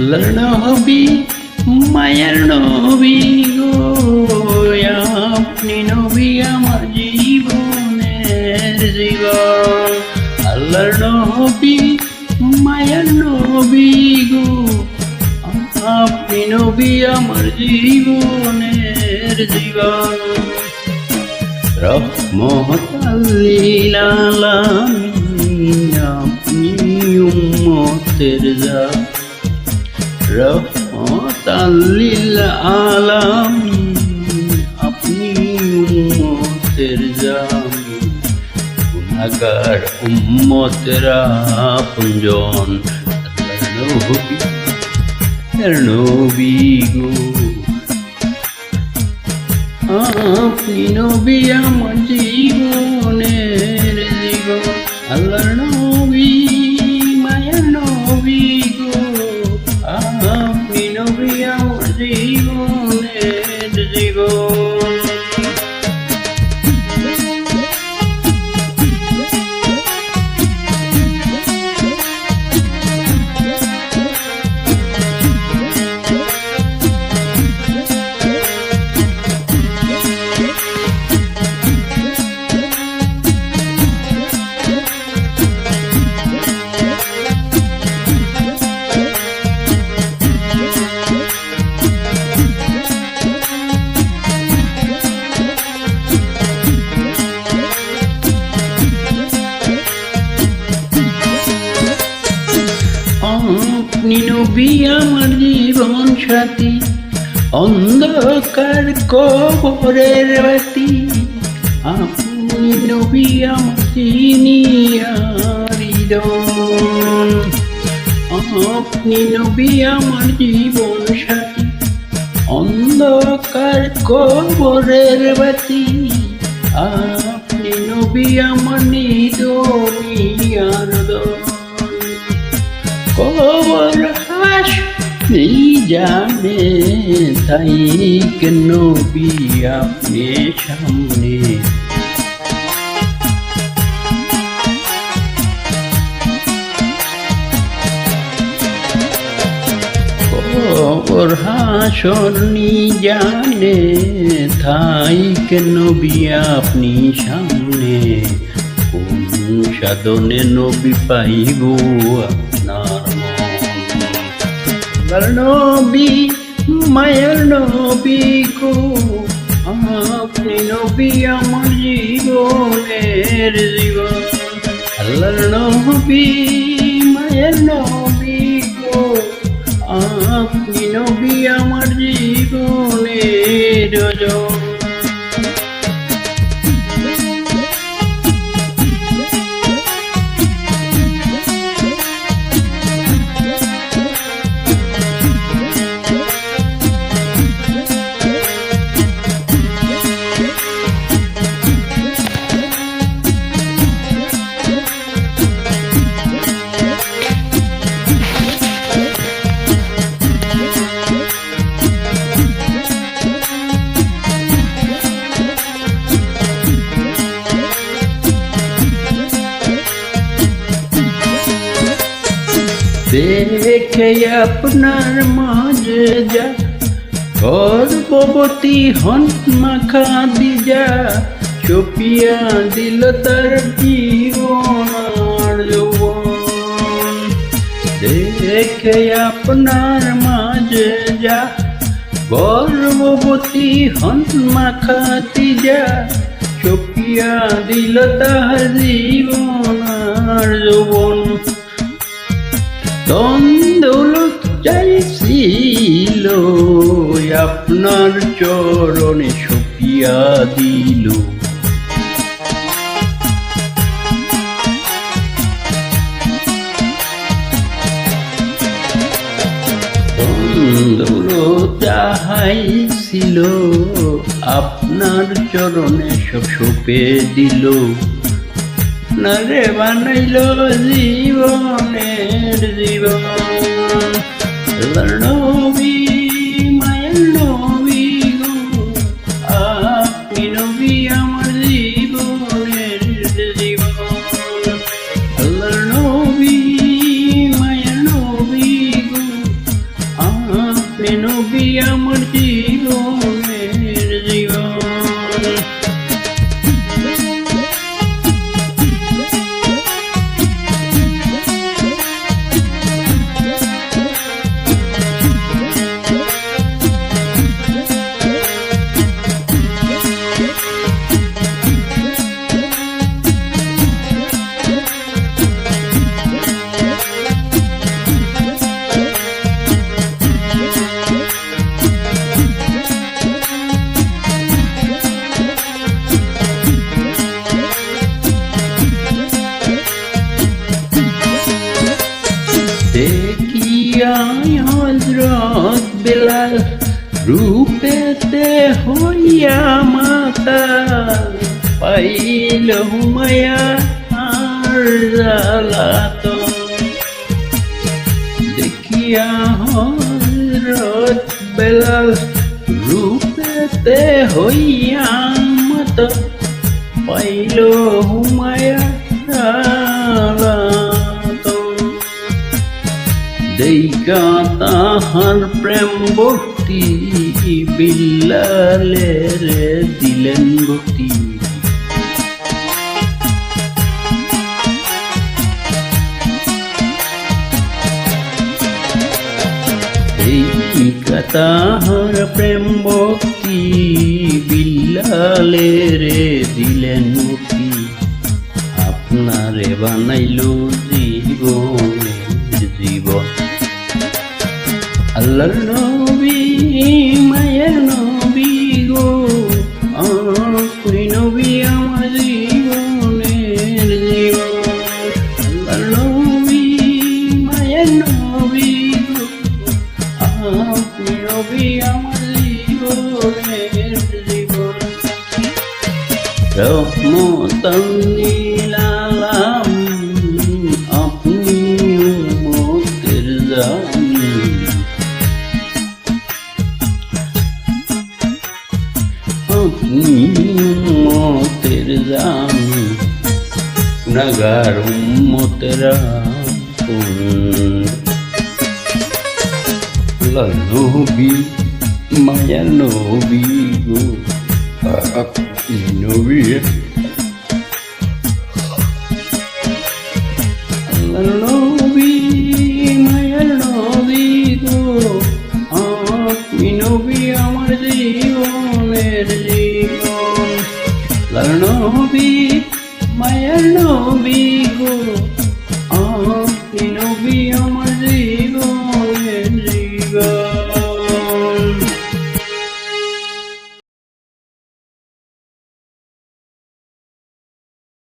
নবী মায়ার নবী গো আপনি নবী আমার জীবনের জীবন আল্লাহর নবী মায়ার নবী গো আপনি নবী আমার জীবনের জীবন রহমত আল্লিল আলামিন আপনি উম্মতের যা রহমত আল্লিল আলামিন আপনি উম্মতের জামি গুনাহগার উম্মতেরা আপনজন নবী নবী গো। আপনি নবী আমার জীবনের আমার জীবনের অন্ধকার কবরের বাতি আপনি নবী আমার আপনি নবী আমার জীবন সাথী, অন্ধকার কবরের বাতি, আপনি নবী আমার নিদনিয়ার কবর হাস জানে তাই কেন আপনি সামনে কবর হাসর জানে তাই কেন আপনি সামনে কোন সাধনে নবী পাইব আল্লাহর নবী, মায়ের নবী কো আপনি নবী আমার জীবনের জীবন। আল্লাহর নবী, মায়ের নবী গো, আপনি নবী আমার জীবনের জন দেখে আপনার মাঝে যা। গর্ভবতী হন মাখা দিজা চপিয়া দিল তার জীবন আর যৌবন। দেখে আপনার মাঝে যা। গর্ভবতী হন মাখা দিজা চপিয়া দিল তার জীবন আর যৌবন। দ্বন্দ্বলত চাইছিল আপনার চরণে সপিয়া দিল। চাহাইছিল আপনার চরণে সব সপে দিল। নারে বানাইল জীবনের জীবন আল্লাহর বেলাল রূপেতে হইয়া মাতা পাইল হুমায়া আর জ্বালাতন দেখিয়া হজরত বেলাল রূপেতে হইয়া মাতা পাইল হুমায়া দেইকা তাহার প্রেম ভক্তি বিল্লালে রে দিলেন দেইকা তাহার প্রেম ভক্তি বিল্লালে রে দিলেন মুক্তি আপনারে বানাইল আল্লাহর নবী মায়ের নবী গো আপনি নবী আমার জীবনের জীবন আল্লাহর নবী মায়ের নবী গো আপনি নবী আমার জীবনের জীবন রহমতান গুনাগার উম্মতের নবী মায়া নবী গো নবী নবী মায়া নবী গো, আপনি নবী আমার জীবনের জীবন। মায়ার নবী গো। আপনি নবী আমার জীবন